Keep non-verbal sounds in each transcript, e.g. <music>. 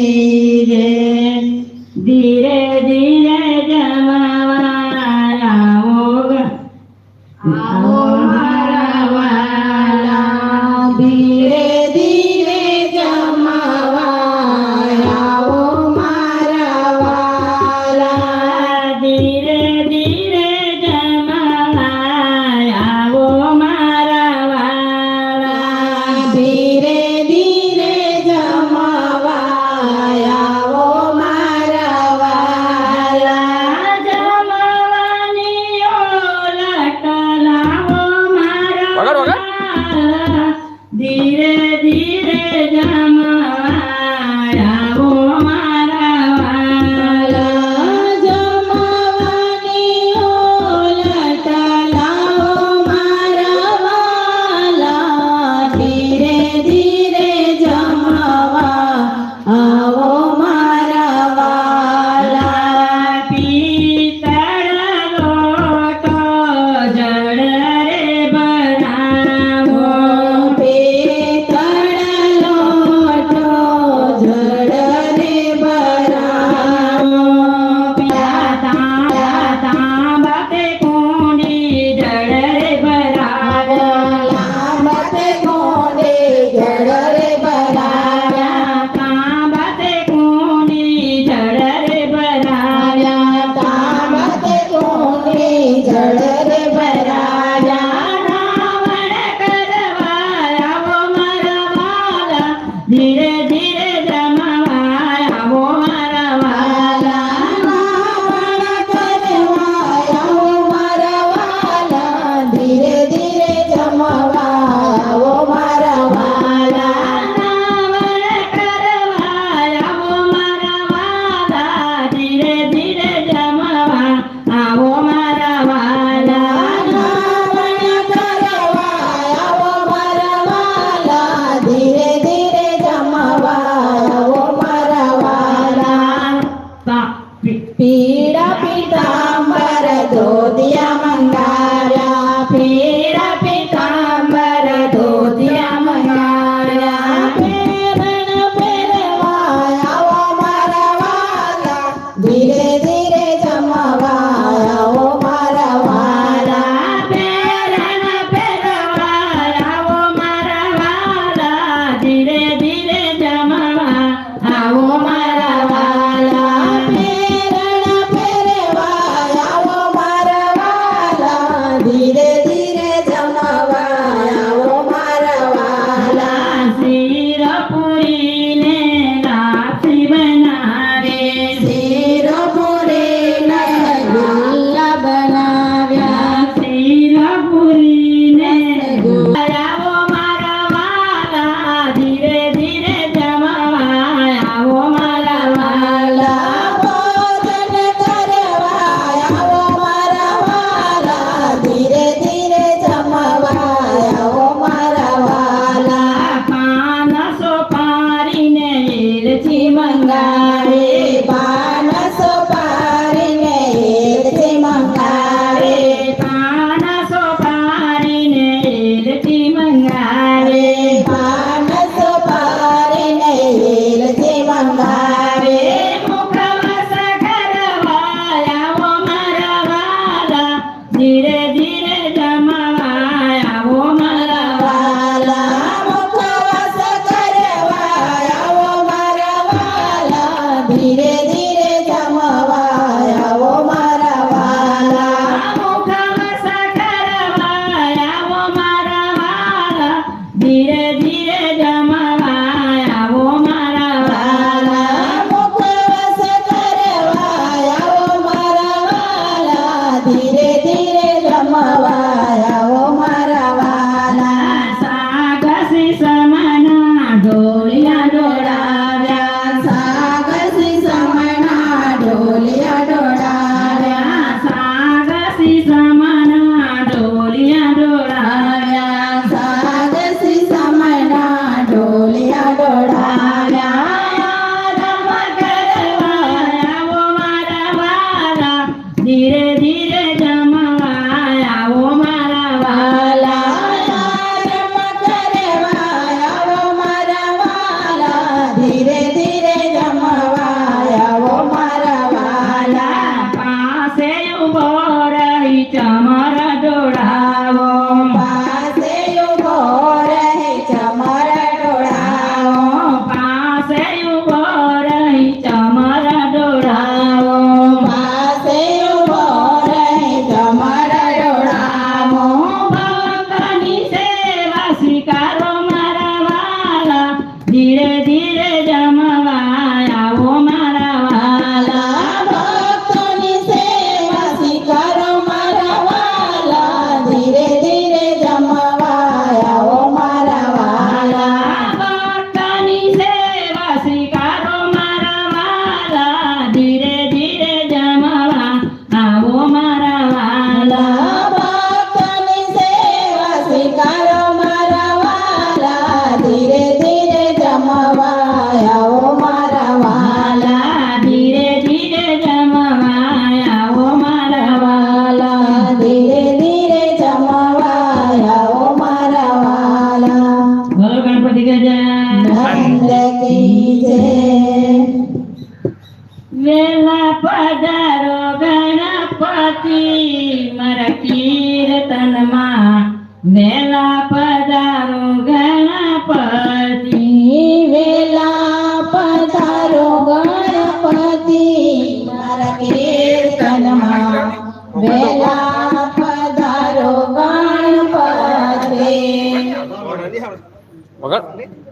Thank you. धीरे धीरे जम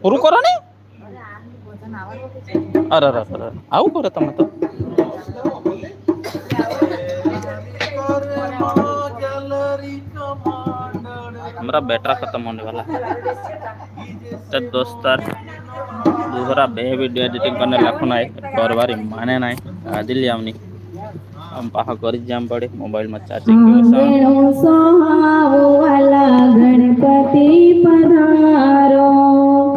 પૂરું કરો ને अरे अरे અરે આવું કરો તમે તો हमारा बैटरा खत्म होने वाला है। तो दोस्तार दूसरा बे वीडियो एडिटिंग करने लाखो ना पर बार माने ना आदिल आमनी हम पाहा करी जाम पड़े मोबाइल में चार्जिंग के साथ गणपति पधारो।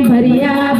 María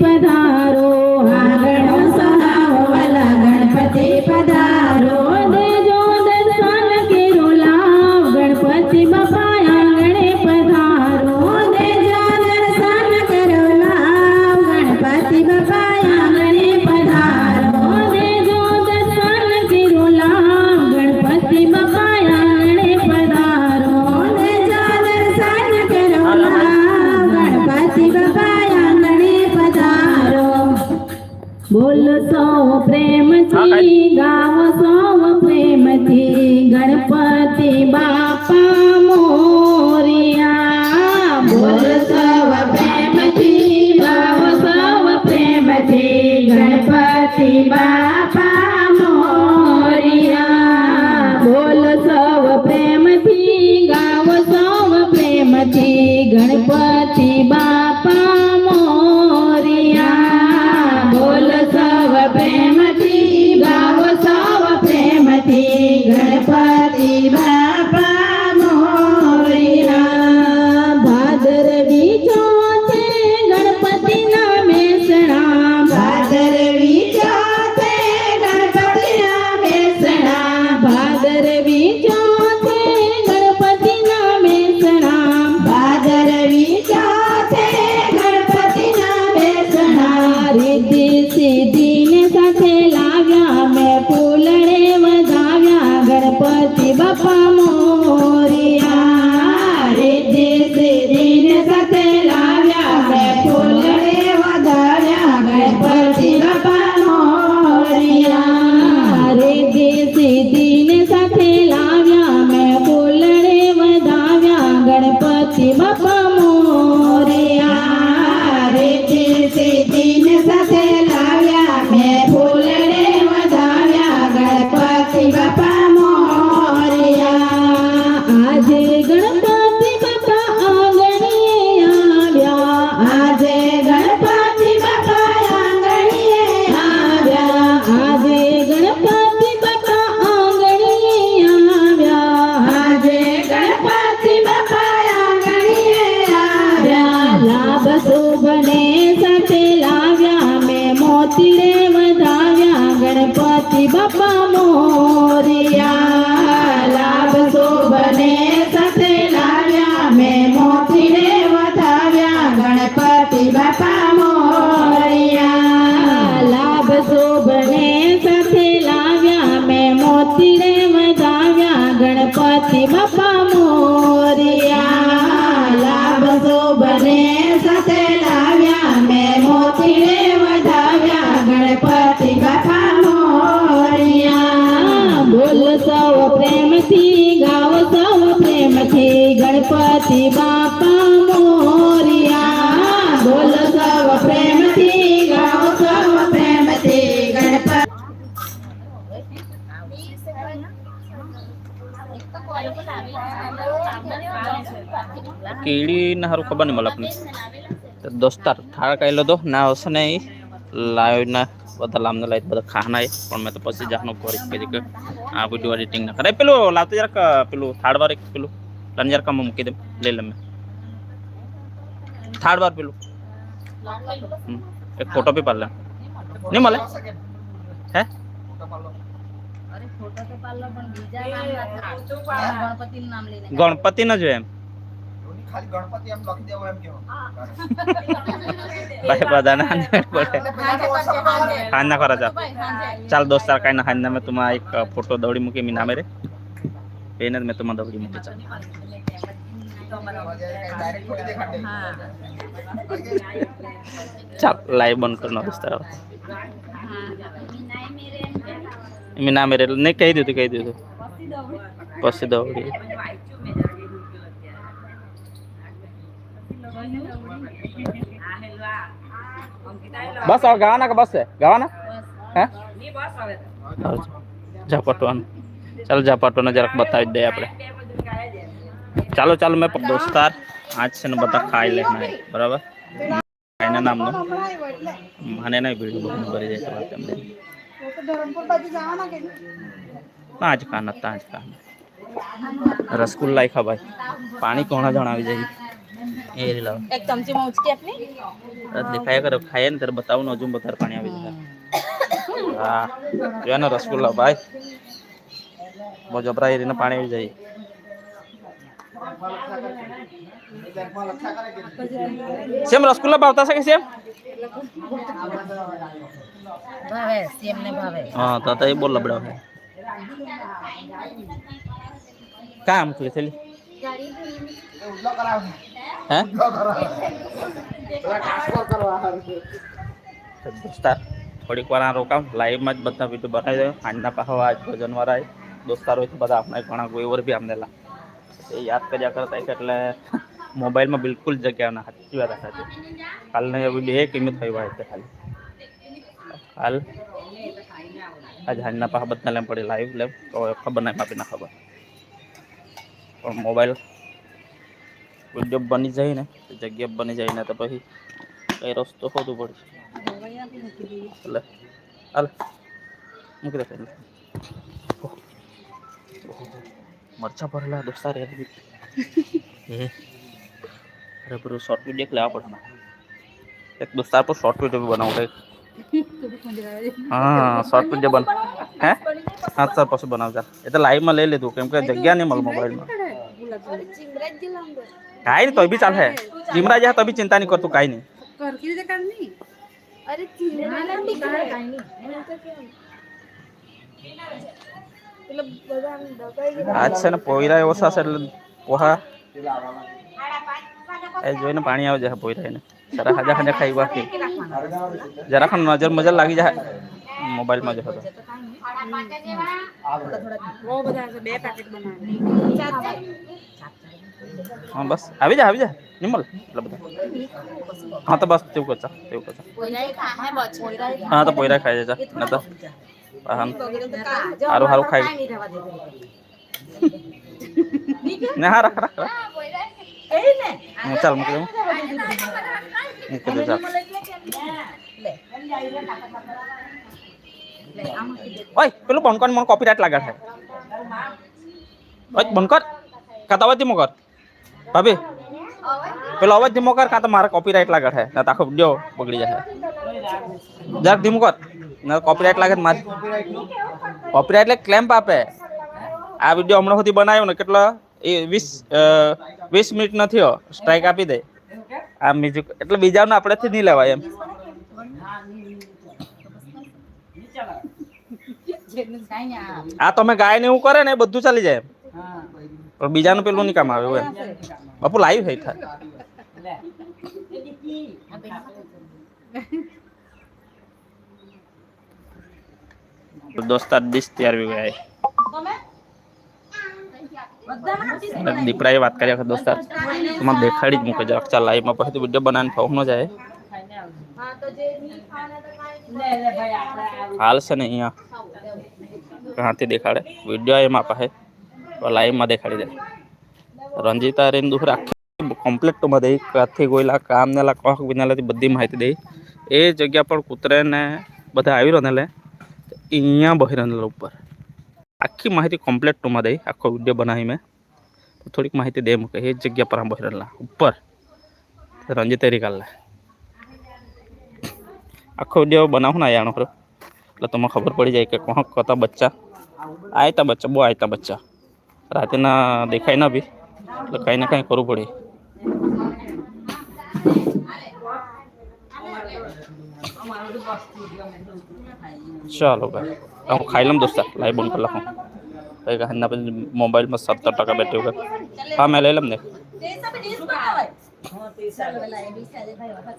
పదారు કીડી ના સારું ખબર નહીં મળે આપણે દોસ્તાર થાળ કાઢી લો તો ના હશે ને એ લાવીને બધા લાંબને લાવી બધા ખાના પણ મેં તો પછી જાણું કરી કે કે આ વિડીયો એડિટિંગ ના કરે પેલું લાવતો જરાક પેલું થાળ વાર પેલું લન જરાક આમાં મૂકી દે લઈ લે મેં થાળ વાર પેલું એક ફોટો બી પાડ લે નહીં મળે હે गणपति ना जो है खाली गणपति हम हम क्यों भाई पता ना करा जा चल दोस्त यार काई ना हन में तुम एक फ़ोटो दौड़ी मुके मी नामे रे तुम दौड़ी मुके चल चल लाइव बंद करना दोस्त हाँ ના મેરે નહીં કહી દીધું કહી દીધું પછી દોડી બસ હવે ગાવાના કે બસ છે ગાવાના હે ઝાપટવાનું ચાલો ઝાપટવાને જરાક બતાવી દઈએ આપણે ચાલો ચાલો મેં દોસ્તાર આજ છે ને બધા ખાઈ લે નાય બરાબર ખાઈને નામનું મને નહીં ભીડ બહુ ભરી જાય છે કાન હતા પાંચ રસગુલ્લા ખા ભાઈ. પાણી કોણા જણાવી જાય એ લાવ. એક ચમચી માં ઉચકી આપની. દેખાયા કરો ખાઈએ ને ત્યારે બતાવું ને હજુ વધારે પાણી આવી જાય. હા જો ને રસગુલ્લા ભાઈ. બહુ જબરા એરીને પાણી આવી જાય. સેમ રસગુલ્લા ભાવતા છે કે સેમ ભાવે સેમ ને ભાવે હા તો તો એ બોલ લબડા છે કામ કરે છે હે તો દોસ્તાર થોડીક વાર આ રોકાવ લાઈવમાં જ બધા વિડીયો બનાવી દે આજના પાછો આજ ભજન વાળા દોસ્તારો હોય તો બધા આપણે ઘણા ગોઈવર બી અમને લા એ યાદ કર્યા કરતા હોય કે એટલે મોબાઈલમાં બિલકુલ જગ્યા ના સાચી વાત સાચી કાલને એવી બે કિંમત થઈ હોય છે ખાલી હાલ આજ હાજના પાછા બધા લેમ પડી લાઈવ લેમ તો ખબર નહીં માપી ના ખબર પણ મોબાઈલ વિડીયો બની જાય ને તો જગ્યા બની જાય ને તો પછી કઈ રસ્તો શોધવું પડશે એટલે હાલ મૂકી દે પહેલા ઓહ. ઓહો. મરચા ભરેલા દોસ્તાર યાર <laughs> अरे शॉर्ट वीडियो के लिए पड़ना एक दोस्तार पर शॉर्ट वीडियो भी बनाओ हाँ शॉर्ट वीडियो बन हैं हाँ सर पशु बनाओ जा ये तो लाइव में ले ले तू क्योंकि जगह नहीं मल मोबाइल में काय तो भी चल है जिमराज है तो भी चिंता नहीं कर तू नहीं कर अरे नहीं अच्छा ना पोईला व्यवस्था असेल पोहा એ જોઈને પાણી આવી જાય પોયરા એને જરા હાજા હાજા ખાઈ બાકી જરા ખણ નજર મજર લાગી જાય મોબાઈલમાં જો હતો હા બસ આવી જા આવી જા નિમલ એટલે બધા હા તો બસ તેવું કરતા તેવું કરતા હા તો પોયરા ખાઈ જજા ન તો હા સારું સારું ખાઈ ને હા રાખ રાખ રાખ હું ચાલ મૂકી દઉં મૂકી દઉં ચાલ ઓય પેલું બંધ કર મને કોપીરાઇટ લાગે છે ઓય બંધ કર કાં તો અવાજ ધીમો કર ભાભી પેલો અવાજ ધીમો કર કાં તો મારે કોપીરાઇટ લાગે છે ના તો આખો વિડીયો બગડી જાય જરાક ધીમું કર ના કોપીરાઇટ લાગે તો મારે કોપીરાઇટ એટલે ક્લેમ્પ આપે આ વિડીયો હમણાં સુધી બનાવ્યો ને કેટલો એ વીસ વીસ મિનિટ નથી થયો. સ્ટ્રાઇક આપી દે. આ મ્યુઝિક એટલે બીજાનું આપણેથી નહીં લેવાય એમ. આ તમે ગાય ને એવું કરે ને બધું ચાલી જાય પણ બીજાનું પેલું નહીં કામ આવે એમ. બાપુ લાઈવ થઈ થાય દોસ્તાર ડીશ તૈયાર ગયા દીપડાએ વાત કર્યા વખત દોસ્તાર તમારે દેખાડી જ મૂકે જરાક ચાલ લાઈવમાં પછી વિડીયો બનાવીને ફોન ન જાય હાલ છે ને અહીંયા કહાથી દેખાડે વિડીયો એમાં પાસે લાઈવમાં દેખાડી દે રંજીતા રેન દુહર આખી કમ્પ્લીટ તો દે કાથી ગોયલા કામ ને લા કોક વિનાલાથી બધી માહિતી દે એ જગ્યા પર કૂતરે ને બધા આવી રહ્યો ને લે અહીંયા બહી રહેલા ઉપર આખી માહિતી કમ્પ્લીટ ટુમાં દઈ આખો વિડીયો બનાવી મેં તો થોડીક માહિતી દે મૂકે એ જ જગ્યા પર આમ બહી રહેલા ઉપર રંજીત એરી કાલે આખો વિડીયો બનાવું ને આયાનો પર એટલે તમને ખબર પડી જાય કે કોણ કતા બચ્ચા આયતા બચ્ચા બહુ આયતા બચ્ચા રાતેના દેખાય ના બી એટલે કંઈ ને કંઈ કરવું પડે ચાલો ભાઈ હું ખાઈ લઉં દોસ્તા લાઈ બંધ કરી લખું કઈ કહે પછી મોબાઈલમાં સત્તર ટકા બેટરી વગર હા મેં લઈ લઉં ને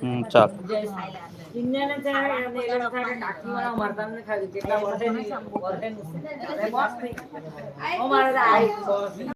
હમ ચાલ